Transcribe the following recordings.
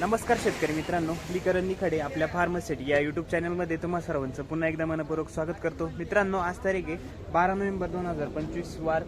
नमस्कार शेतकरी मित्रांनो मी करण निखाडे आपल्या फार्मसिटी या युट्यूब चॅनलमध्ये तुम्हा सर्वांचं पुन्हा एकदा मनपूर्वक स्वागत करतो. मित्रांनो आज तारीख आहे बारा नोव्हेंबर दोन हजार पंचवीस वार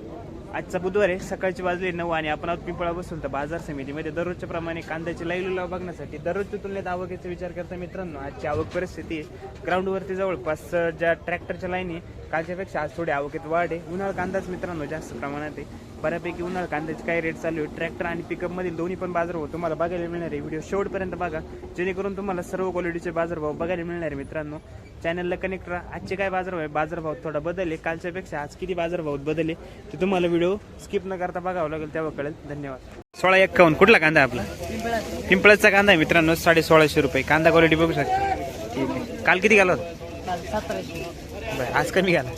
आजचा बुधवार आहे सकाळची वाजले नऊ आणि आपण आहोत पिंपळा बसून. तर बाजार समितीमध्ये दररोजच्या प्रमाणे कांद्याची लाईव्ह लिलाव बघण्यासाठी दररोजच्या तुलनेत आवकेचा विचार करता मित्रांनो आजची आवक परिस्थिती ग्राउंडवरती जवळपास ज्या ट्रॅक्टरच्या लाईनी कालच्यापेक्षा आज थोडी आवकेत वाढ आहे. उन्हाळ कांदाच मित्रांनो जास्त प्रमाणात आहे. बऱ्यापैकी उन्हाळ कांद्याचे काय रेट चालू आहे ट्रॅक्टर आणि पिकअप मधील दोन्ही पण बाजारभाव तुम्हाला बघायला मिळणार आहे. व्हिडिओ शेवटपर्यंत बघा. जेणेकरून तुम्हाला सर्व क्वालिटीचे बाजारभाव बघायला मिळणार आहे मित्रांनो. चॅनलला कनेक्ट राहा. आजचे काय बाजारभाव आहे? बाजारभाव थोडा बदलले. कालच्यापेक्षा आज किती बाजारभाव बदलले? ते तुम्हाला व्हिडिओ स्किप न करता बघावं लागेल. तेव्हा कळेल. धन्यवाद. सोळा एक्कावन्न. कुठला कांदा आपला? पिंपळाचा कांदा आहे मित्रांनो. साडे सोळाशे रुपये. कांदा क्वालिटी बघू शकता. ठीक आहे. काल किती घाला होता? बरं आज कमी घाला.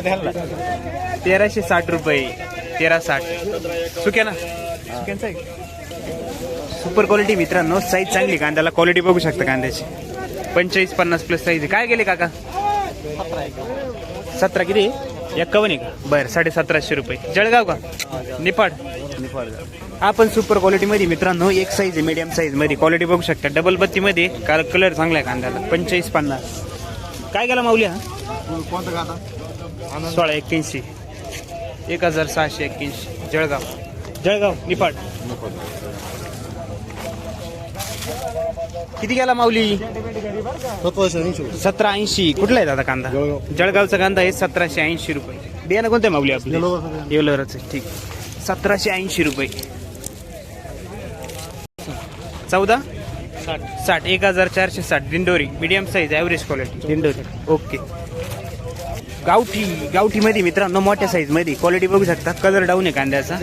घालला तेराशे साठ रुपये. तेरा साठ. सुक्या ना? सुक्यांचा सुपर क्वालिटी मित्रांनो साईज चांगली कांद्याला क्वालिटी बघू शकता कांद्याची. पंचेचाळीस पन्नास प्लस साईज आहे. काय गेले काका? सतरा किती? एक्कावन्न आहे का? बरं साडे सतराशे रुपये. जळगाव का? निपाड हा पण सुपर क्वालिटी मध्ये मित्रांनो एक साईज आहे मीडियम साईजमध्ये. क्वालिटी बघू शकता. डबल बत्ती मध्ये काल कलर चांगला आहे कांद्याला. पंचेचाळीस पन्नास. काय गेला माऊली हा? कोणतं सोळा एक्क्याऐंशी एक हजार सहाशे एक्क्याऐंशी जळगाव. जळगाव निपाड किती गेला माऊली? सतरा ऐंशी कुठला आहे दादा कांदा? जळगाव. जळगावचा कांदा आहे सतराशे ऐंशी रुपये. बियाणं कोणतं आहे माऊली आपली? येलोराचं ठीक. सतराशे ऐंशी रुपये. चौदा? साठ. एक हजार चारशे साठ. Dindori. Medium size average quality Dindori. Okay गावठी गावठीमध्ये मित्रांनो मोठ्या साईजमध्ये क्वालिटी बघू शकता. कलर डाऊन आहे कांद्याचा.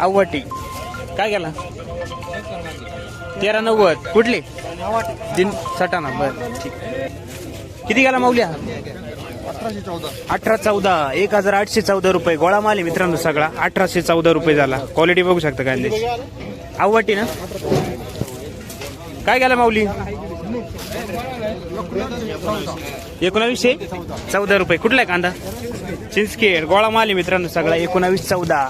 आवटी. काय गेला तेरा नव्वद. कुठले? दिन सटाणा. बरं ठीक. किती गेला माऊल्या? अठरा चौदा. एक हजार आठशे चौदा रुपये. गोळा माल आहे मित्रांनो सगळा. अठराशे चौदा रुपये झाला. क्वालिटी बघू शकता कांद्याची आवटी ना? काय गेला माऊली? एकोणावीसशे चौदा रुपये. कुठला आहे कांदा चिंचखेड गोळा माल आहे मित्रांनो सगळा. एकोणावीस चौदा.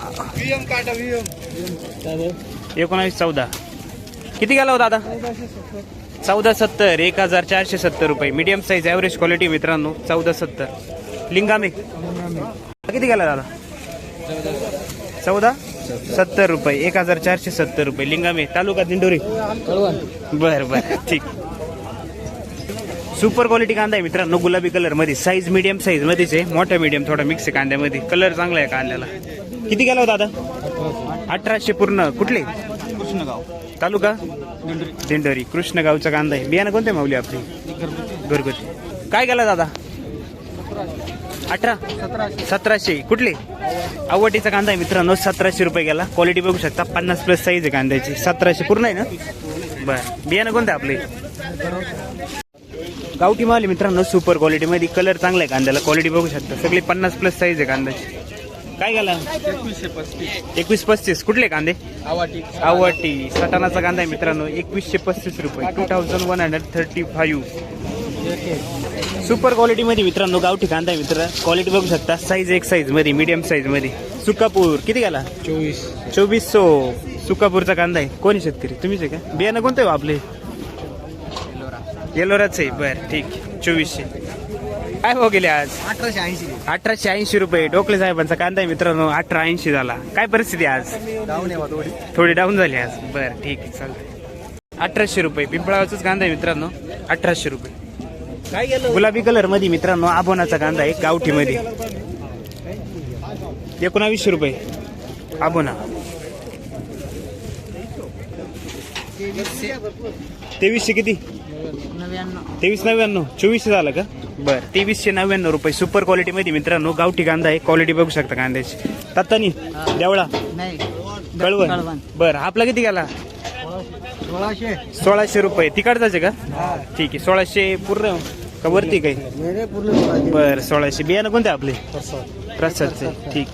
एकोणावीस चौदा. किती गेला होता दादा? चौदा सत्तर. एक हजार चारशे सत्तर रुपये. मीडियम साईज ॲव्हरेज क्वालिटी मित्रांनो चौदा सत्तर. लिंगामे. किती गेला दादा? चौदा? सत्तर रुपये. एक हजार चारशे सत्तर रुपये. लिंगामे. तालुका दिंडोरी. बर बर. ठीक. सुपर क्वालिटी कांदा आहे मित्रांनो. गुलाबी कलरमध्ये. साईज मीडियम साईज मध्येच आहे. मोठा मीडियम थोडा मिक्स आहे कांद्यामध्ये. कलर चांगला आहे कांद्याला. किती गेला होता दादा? अठराशे पूर्ण. कुठले? कृष्णगाव. तालुका? दिंडोरी. कृष्णगावचा कांदा आहे. बियाणं कोणते माऊली आपली? घरगुती. काय गेला दादा? अठरा? सतराशे. कुठले? आवटीचा कांदा आहे मित्रांनो. सतराशे रुपये गेला. क्वालिटी बघू शकता. पन्नास प्लस साईज आहे कांद्याची. सतराशे पूर्ण आहे ना? बर. बियाणं कोणतं आपले? गावठी माल मित्रांनो सुपर क्वालिटी मध्ये. कलर चांगला आहे कांद्याला. क्वालिटी बघू शकता. सगळी पन्नास प्लस साईज आहे कांद्याची. काय गेला एकवीसशे पस्तीस. एकवीस पस्तीस. कुठले कांदे? आवाटी. आवटी. सटाणाचा कांदा आहे मित्रांनो. एकवीसशे पस्तीस रुपये. Two thousand one hundred thirty five super quality मध्ये मित्रांनो गावठी कांदा आहे मित्र क्वालिटी बघू शकता. साईज एक साईजमध्ये मीडियम साईजमध्ये. सुकापूर. किती गेला चोवीस. चोवीस सो सुकापूरचा कांदा आहे. कोणी शेतकरी? तुम्हीच आहे का? बियाणं कोणतं आहे हो आपले? येलोराच आहे. बरं ठीक. चोवीसशे. काय भाव गेले आज? अठराशे ऐंशी. अठराशे ऐंशी रुपये. डोकले साहेबांचा कांदा आहे मित्रांनो. अठरा ऐंशी झाला. काय परिस्थिती आज? डाऊन आहे थोडी. थोडी डाऊन झाली आज. बरं ठीक आहे चालतंय. अठराशे रुपये. पिंपळावरचाच कांदा आहे मित्रांनो. अठराशे रुपये. काय गेलं? गुलाबी कलरमध्ये मित्रांनो आबोनाचा कांदा आहे गावठी मध्ये एकोणावीसशे रुपये. आबोना. तेवीसशे किती? तेवीस नव्याण्णव. चोवीसशे झालं का? बरं तेवीसशे नव्याण्णव रुपये सुपर क्वालिटी मध्ये मित्रांनो गावठी कांदा आहे. क्वालिटी बघू शकता कांद्याची. तत्तानी देवळा. नाही. कळवण. बरं आपला किती गेला? सोळाशे. सोळाशे रुपये. तिकडचाच का? ठीक आहे. सोळाशे पूर्ण का वरती काही? बरं सोळाशे. बियाणं कोणते आपले? प्रसादचे. ठीक.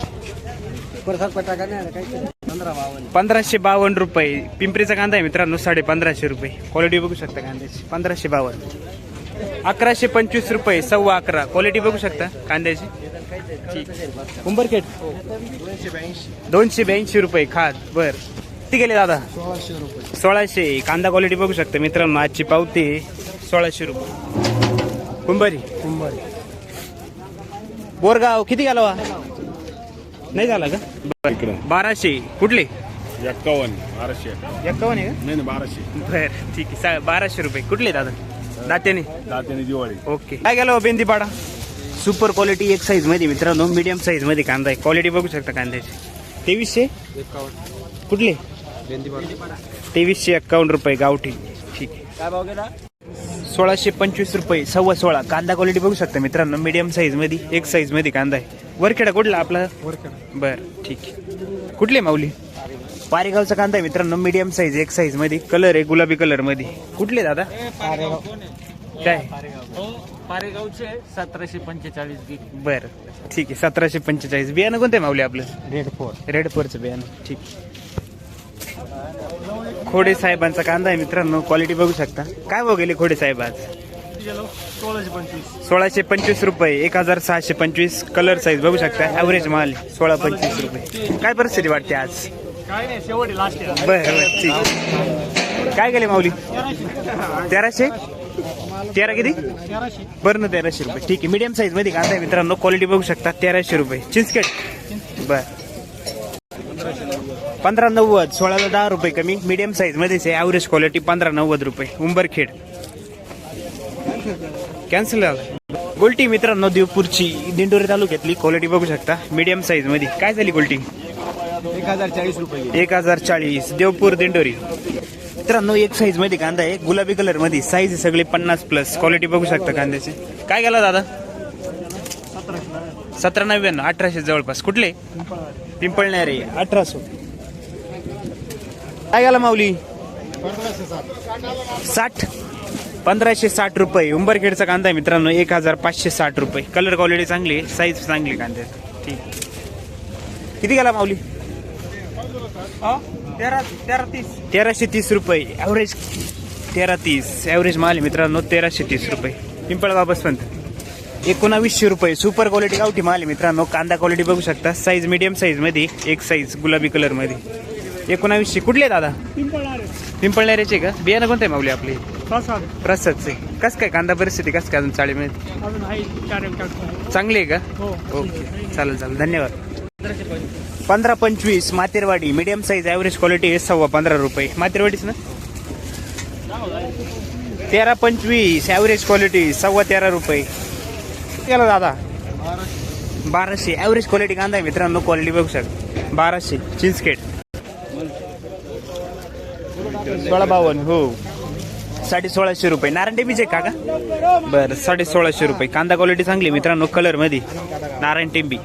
प्रसाद पटाका नाही पंधराशे बावन्न रुपये. पिंपरीचा कांदा आहे मित्रांनो साडे पंधराशे रुपये. क्वालिटी बघू शकता कांद्याची. पंधराशे बावन्न. अकराशे पंचवीस रुपये सव्वा अकरा. क्वालिटी बघू शकता कांद्याची. ठीक उंबरखेड दोनशे ब्याऐंशी रुपये खात बर. किती गेले दादा? सोळाशे. रुपये सोळाशे कांदा क्वालिटी बघू शकता मित्रांनो. आजची पावती सोळाशे रुपये. कुंभारी. कुंभारी. बोरगाव किती घालावा नाही झाला का? बरं. बाराशे. कुठले? एक्कावन्न बाराशे. एक्कावन्न आहे नाही नाही बाराशे. का बरं ठीक आहे. सा- बाराशे रुपये. कुठले दादा? दात्याने दात्याने दिवाळी. ओके. काय गेलो बेंदीपाडा? सुपर क्वालिटी एक साईजमध्ये मित्रांनो मीडियम साईजमध्ये कांदा आहे. क्वालिटी बघू शकता कांद्याची. तेवीसशे? एकावन्न कुठले? बेंदीपाडा. तेवीसशे एक्कावन्न रुपये गावठी. ठीक आहे. काय भाव गेला? सोळाशे पंचवीस रुपये सव्वा सोळा. कांदा क्वालिटी बघू शकता मित्रांनो. मीडियम साईजमध्ये एक साईजमध्ये कांदा आहे. वरखेडा कुठला आपला? वरकडे बर ठीक आहे. कुठले माऊली? पारेगावचा कांदा आहे मित्रांनो मीडियम साईज एक साईजमध्ये. कलर आहे गुलाबी कलरमध्ये. कुठले दादा? काय? पारेगावचे. सतराशे पंचेचाळीस बी. बर ठीक आहे. सतराशे पंचेचाळीस बियाणं कोणतं आहे माऊली आपलं? रेड फोर रेड फोरचं बियाणं ठीक. खोडे साहेबांचा कांदा आहे मित्रांनो क्वालिटी बघू शकता. काय गेले खोडे साहेब आज? सोळाशे पंचवीस. रुपये एक हजार सहाशे पंचवीस. कलर साईज बघू शकता. ॲव्हरेज माल सोळा पंचवीस रुपये. काय परिस्थिती वाटते आज? काय नाही शेवटी लास्ट बरं बरं ठीक काय गेले माऊली? तेराशे. तेरा किती? बरं ना तेराशे रुपये. ठीक आहे. मीडियम साईजमध्ये कांदा आहे मित्रांनो क्वालिटी बघू शकता. तेराशे रुपये. चिंचकेट बर. पंधरा नव्वद सोळाला दहा रुपये कमी. मीडियम साईज मध्येच आहे. ॲव्हरेज क्वालिटी पंधरा नव्वद रुपये. उंबरखेड. कॅन्सल झालं. गोल्टी मित्रांनो देवपूरची दिंडोरी तालुक्यातली क्वालिटी बघू शकता. मीडियम साईजमध्ये. काय झाली गोल्टी एक हजार चाळीस रुपये एक हजार चाळीस देवपूर दिंडोरी. मित्रांनो एक साईजमध्ये कांदा आहे. गुलाबी कलरमध्ये. साईज सगळे पन्नास प्लस क्वालिटी बघू शकता कांद्याची. काय गेला दादा? सतरा नव्याण्णव. अठराशे जवळपास. कुठले? पिंपळणारे अठराशे. काय गेला माऊली? साठ. पंधराशे साठ रुपये. उंबरखेडचा कांदा आहे मित्रांनो एक हजार पाचशे साठ रुपये. कलर क्वालिटी चांगली आहे साईज चांगली कांद्याची. ठीक किती गेला माऊली? तेरा तेरा तीस. तेराशे तीस रुपये. ॲव्हरेज तेरा तीस. ॲव्हरेज माल आहे मित्रांनो तेराशे तीस रुपये. पिंपळगाव बसवंत. एकोणावीसशे रुपये. सुपर क्वालिटी गावठी माल आहे मित्रांनो. कांदा क्वालिटी बघू शकता. साईज मीडियम साईजमध्ये एक साईज गुलाबी कलरमध्ये एकोणावीसशे. कुठले दादा? पिंपळनेऱ्याचे का? बियाणं कोणतं माऊली आपली? प्रसादचे कस काय कांदा परिस्थिती कस काय अजून चाळीमध्ये अजून आहे चार एक टाकतो चांगली आहे का? हो. ओके. चालेल चालेल. धन्यवाद. पंधरा पंचवीस Materwadi medium size average quality सव्वा पंधरा रुपये. मातेरवाडीच ना? तेरा पंचवीस ॲव्हरेज क्वालिटी सव्वा तेरा रुपये. केला दादा. बाराशे. ॲव्हरेज क्वालिटी कांदा आहे मित्रांनो क्वालिटी बघू शकता. बाराशे. चिंचखेड सोळा बावन्न हो. साडे सोळाशे रुपये. नारायण टेंबीचे का का बरं साडे सोळाशे रुपये. कांदा क्वालिटी चांगली मित्रांनो कलरमध्ये नारायण टेंबी.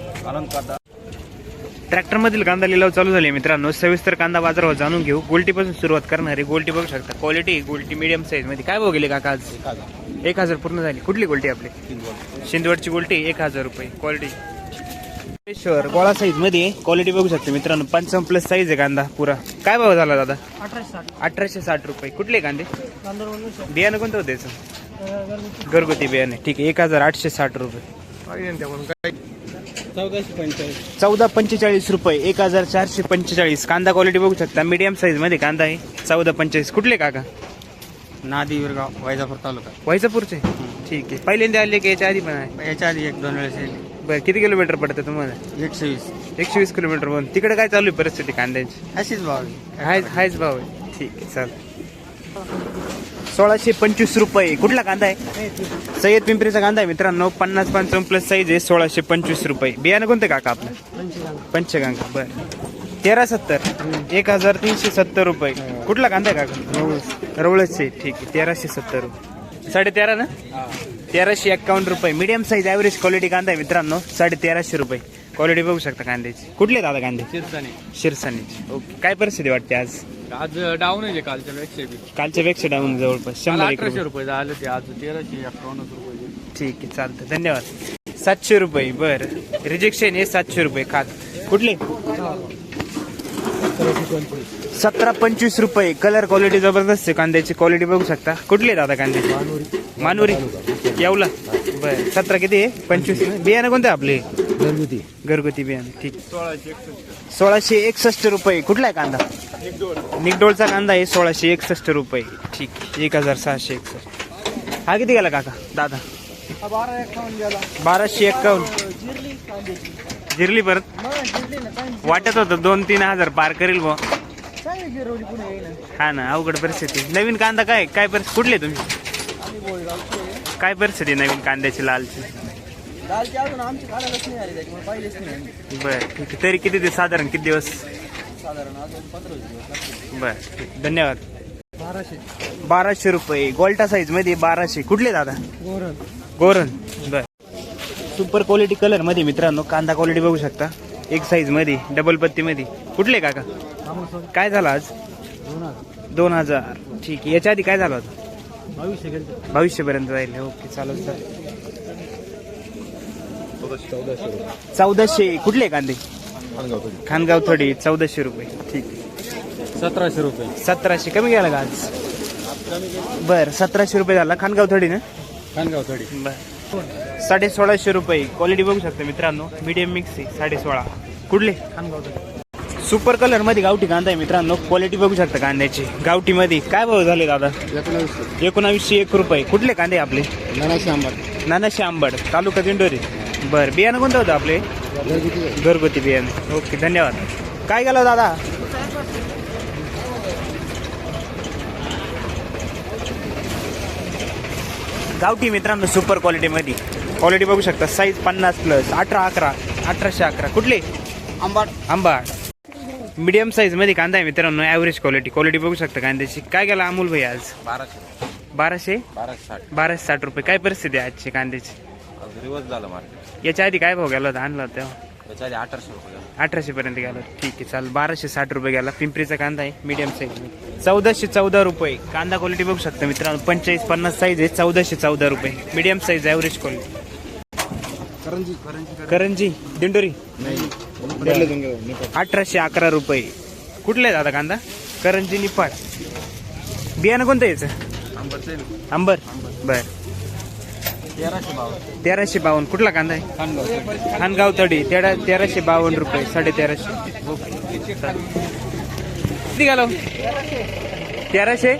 ट्रॅक्टर मधील कांदा लिलाव चालू झाले मित्रांनो. सविस्तर कांदा बाजारावर जाणून घेऊ. गोल्टीपासून सुरुवात करणारे गोल्टी बघू शकता. क्वालिटी गोल्टी मीडियम साईजमध्ये. काय गेले काका आज? एक हजार पूर्ण झाली. कुठली गोल्टी आपली? शिंदवडची गोल्टी एक हजार रुपये. क्वालिटी श्वर गोळा साईजमध्ये क्वालिटी बघू शकता मित्रांनो. पंचावन्न प्लस साईज आहे कांदा पुरा. काय भाव झाला दादा? अठराशे साठ रुपये. कुठले कांदे? बियाणं कोणतं होतं घरगुती बियाणे. ठीक आहे. एक हजार आठशे साठ रुपये. चौदा पंचेचाळीस रुपये. एक हजार चारशे पंचेचाळीस. कांदा क्वालिटी बघू शकता. मीडियम साईजमध्ये कांदा आहे. चौदा पंचेचाळीस. कुठले काका? नादी विरगाव वैजापूर तालुका. व्हायचापूरचे ठीक आहे. पहिल्यांदा आले की याच्या आधी पण आहे? याच्या आधी एक दोन वेळेस बरं किती किलोमीटर पडतं तुम्हाला? एकशे वीस एकशे वीस किलोमीटर पण तिकडे काय चालू आहे परिस्थिती कांद्याची? अशीच भाव आहे. हाय हायच भाव आहे. ठीक आहे चाल. सोळाशे पंचवीस रुपये. कुठला कांदा आहे? सय्यद पिंपरीचा कांदा आहे मित्रांनो. पन्नास पंचावन्न प्लस साईज आहे. सोळाशे पंचवीस रुपये. बियाणं कोणतं काका आपलं? पंचगंगा. बरं. तेरा सत्तर. एक हजार तीनशे सत्तर रुपये. कुठला कांदा आहे काका? रवळचे ठीक आहे. तेराशे सत्तर रुपये. साडे तेरा ना तेराशे एक्कावन्न रुपये. मीडियम साईज ॲव्हरेज क्वालिटी कांदा आहे मित्रांनो. साडे तेराशे रुपये. क्वालिटी बघू शकता कांद्याची. कुठले दादा कांदे? शिरसाने शिरसानीची ओके काय परिस्थिती वाटते आज? आज डाऊन आहे कालच्या वीस कालच्या पेक्षा डाऊन जवळपास. शंभर एक अठराशे रुपये. रुपये झाले ते आज. तेराशे अठ्ठावन्न रुपये ठीक आहे चालतं धन्यवाद. सातशे रुपये. बरं. रिजेक्शन आहे सातशे रुपये खात. कुठले? सतरा पंचवीस रुपये. कलर क्वालिटी जबरदस्त आहे. कांद्याची क्वालिटी बघू शकता. कुठले दादा कांद्याची मानुरी येवला. बरं. सतरा किती? आहे पंचवीस. बियाणं कोणते आपले? घरगुती. घरगुती बियाणं. ठीक. सोळाशे एकसष्ट रुपये. कुठला आहे कांदा? निकडोळचा कांदा आहे सोळाशे एकसष्ट रुपये. ठीक. एक हजार सहाशे एकसष्ट. हा किती गेला काका? दादा. एकावन्न बाराशे एक्कावन्न. जिरली परत? वाटत होतं दोन तीन हजार पार करेल बुवा. हा ना अवघड परिस्थिती. नवीन कांदा काय? काय परिस्थिती? कुठले तुम्ही? काय परिस्थिती नवीन कांद्याची लालची? दालची अजून आमची काढायलाच नाही आली त्याच्यामुळे पाहिलेच नाही आम्ही. बर ठीक आहे. तरी किती दिवस साधारण किती दिवस? साधारण अजून पंधरा दिवस लागतील. बर ठीक धन्यवाद. बाराशे. बाराशे रुपये. गोल्टा साईजमध्ये बाराशे. कुठले दादा? गोरण गोरन बर. सुपर क्वालिटी कलरमध्ये मित्रांनो कांदा क्वालिटी बघू शकता. एक साईजमध्ये डबल पत्ती मध्ये. कुठले काका? काय झालं आज? दोन हजार. दोन हजार. ठीक आहे. याच्या आधी काय झालं होतं? भविष्यपर्यंत जाईल. ओके चालेल सर चौदाशे रुपये. चौदाशे कुठले कांदे? खानगाव थोडी. चौदाशे रुपये. ठीक. सतराशे रुपये. सतराशे कमी गेला का आज? बर सतराशे रुपये झाला. खानगाव थोडी ना? खानगाव थोडी. बर. साडे सोळाशे रुपये. क्वालिटी बघू शकता मित्रांनो. मीडियम मिक्स आहे. साडे सोळा कुठले? खानगाव थोडी. सुपर कलरमध्ये गावठी कांदा आहे मित्रांनो. क्वालिटी बघू शकता कांद्याची. गावठी मध्ये काय भाव झाले दादा? एकोणावीसशे. एक रुपये. कुठले कांदे आपले? नानाशे आंबट नानाशे आंबड. तालुका दिंडोरी. बर. बियाणं कोणतं होतं आपले? घरगुती बियाणे. ओके धन्यवाद. काय गेलं दादा? गावठी मित्रांनो सुपर क्वालिटी मध्ये. क्वालिटी बघू शकता. साईज पन्नास प्लस अठरा अकरा. अठराशे अकरा. कुठले? आंबट आंबा मीडियम साईजमध्ये कांदा आहे मित्रांनो ॲव्हरेज क्वालिटी क्वालिटी बघू शकता कांद्याची. काय गेला अमोल भाई आज? बाराशे. बाराशे? बाराशे साठ. बाराशे साठ रुपये. काय परिस्थिती आहे आजची कांद्याची? आज रिवर्स झालं मार्केट याच्या आधी काय भाव गेला होता? आणला होता तेव्हा? त्याच्या आधी अठराशे रुपये झालं. अठराशे पर्यंत गेला ठीक आहे चालेल. बाराशे साठ रुपये गेला. पिंपरीचा कांदा आहे मीडियम साईज चौदाशे चौदा रुपये. कांदा क्वालिटी बघू शकता मित्रांनो. पंचेचाळीस पन्नास साईज आहे चौदाशे चौदा रुपये. Medium size average quality Karanji Karanji Dindori. अठराशे अकरा रुपये. कुठले दादा कांदा? करंजी निपाड बियाणं कोणतं याचं? अंबर बर. तेराशे बावन्न. कुठला कांदा आहे? खानगाव तडी. तेरा तेराशे बावन्न रुपये. साडे तेराशे. किती घालव तेराशे?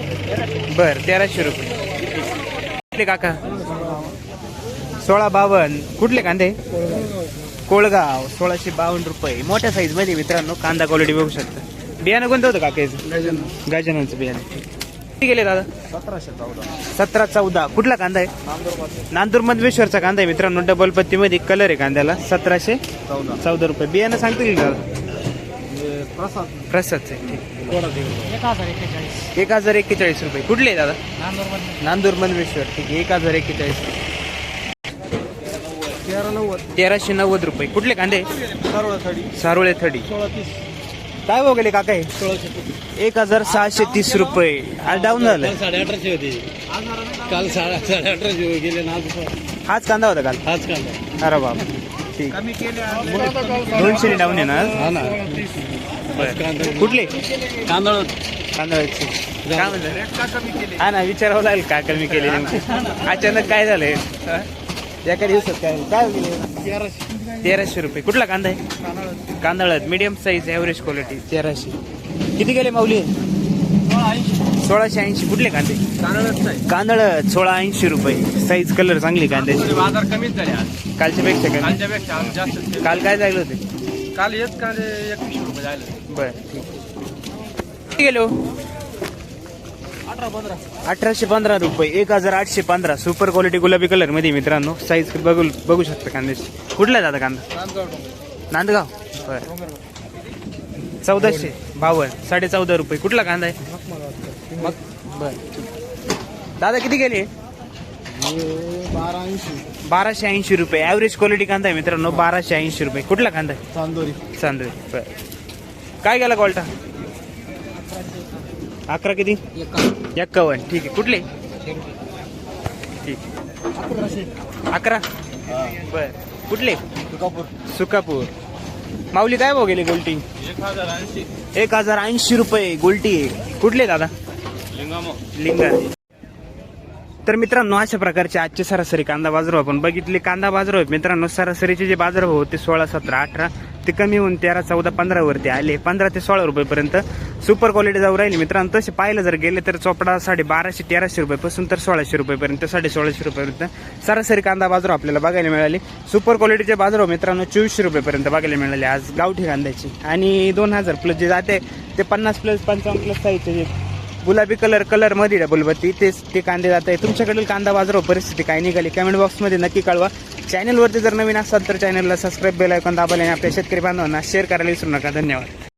बर तेराशे रुपये. काका? सोळा बावन्न. कुठले कांदे? कोळगाव सोळाशे बावन्न रुपये. मोठ्या साईजमध्ये मित्रांनो कांदा क्वालिटी बघू शकता. बियाणं कोणतं होतं काकाचं गजाननचं बियाणं. किती गेले दादा? सतराशे चौदा. सतरा चौदा. कुठला कांदा आहे? नांदूर मधवेश्वरचा कांदा आहे मित्रांनो. डबल पत्तीमध्ये कलर आहे कांद्याला. सतराशे चौदा. चौदा रुपये. बियाणं सांगतील का? प्रसाद. प्रसादचं आहे. ठीक. एक हजार एक्केचाळीस. रुपये. कुठले आहे दादा? नांदूरमध्ये नांदूर मधवेश्वर. ठीक आहे. एक हजार एक्केचाळीस. तेरा नव्वद तेराशे नव्वद रुपये. कुठले कांदे? थडी. सारोळे थडी. सोळा तीस. काय भाव गेले काका हे? सोळाशे तीस. एक हजार सहाशे तीस रुपये. आज डाऊन झालं काल साडे अठराशे होते. काल साडे साडे अठराशे गेले ना आज हाच कांदा होता काल? आज काल अरे बाप. ठीक. कमी केले दोनशे डाऊन आहे ना आज? हा ना. बरं. कुठले? तांदळ तांदळाचे काय म्हणतात हा ना विचारावं लागेल काय कमी केले नेमके अचानक काय झालंय? हा? एका दिवसात काय? काय गेले? तेराशे रुपये. कुठला कांदा आहे? कांदळात मीडियम साईज ॲव्हरेज क्वालिटी तेराशे. किती गेले माऊली? सोळाशे ऐंशी. कुठले कांदे? कांदळ सोळा ऐंशी रुपये. साईज कलर चांगली कांद्याची बाजार कमीच झाले आज. कालच्या पेक्षा कमी. कालच्यापेक्षा जास्त काल काय जायला होते? काल हेच काल एकवीसशे रुपये झाले. बर किती गेलो पंधरा अठराशे पंधरा रुपये एक हजार आठशे पंधरा. सुपर क्वालिटी गुलाबी कलरमध्ये मित्रांनो साईज बघू बघू शकता कांद्याची कुठला आहे दादा कांदा? नांदगाव. बर. चौदाशे बावन्न साडे चौदा रुपये. कुठला कांदा आहे? मग बर. दादा किती गेले बाराशे ऐंशी रुपये. ॲव्हरेज क्वालिटी कांदा आहे मित्रांनो बाराशे ऐंशी रुपये. कुठला कांदा आहे? चांदोरी. चांदोरी. बर. काय गेला क्वालटा अकरा किती? एक्कावन्न ठीक आहे. कुठले? ठीक. अकरा. बर. कुठले? तुकापूर सुकापूर. माऊली काय भाव गेले गोल्टी? एक हजार ऐंशी. रुपये गोल्टी कुठले दादा? लिंगा. तर मित्रांनो अशा प्रकारचे आजचे सरासरी कांदा बाजारभाव आपण बघितले. कांदा बाजारभाव मित्रांनो सरासरीचे जे बाजारभाव होते सोळा सतरा अठरा ते कमी होऊन तेरा चौदा पंधरावरती आले. पंधरा ते सोळा रुपयेपर्यंत सुपर क्वालिटी जाऊ राहिली मित्रांनो. तसे पाहिलं जर गेले तर चोपडा साडे बाराशे तेराशे रुपयापासून तर सोळाशे रुपयेपर्यंत साडे सोळाशे रुपयेपर्यंत. सरासरी कांदा बाजार आपल्याला बघायला मिळाली. सुपर क्वालिटीचे बाजार हो मित्रांनो चोवीसशे रुपयेपर्यंत बघायला मिळाले आज गावठी कांद्याची. आणि दोन हजार प्लस जे जाते ते पन्नास प्लस पंचावन्न प्लस साईजचे जे गुलाबी कलर कलरमध्ये डबल तेच ते कांदे जात आहे तुमच्याकडील कांदा बाजार हो परिस्थिती काय निघाली? कमेंट बॉक्समध्ये नक्की कळवा. चॅनलवरती जर नवीन असाल तर चॅनलला सबस्क्राईब बेल ऐकून दाबायला आणि आपल्या शेतकरी बांधवांना शेअर करायला विसरू नका. धन्यवाद.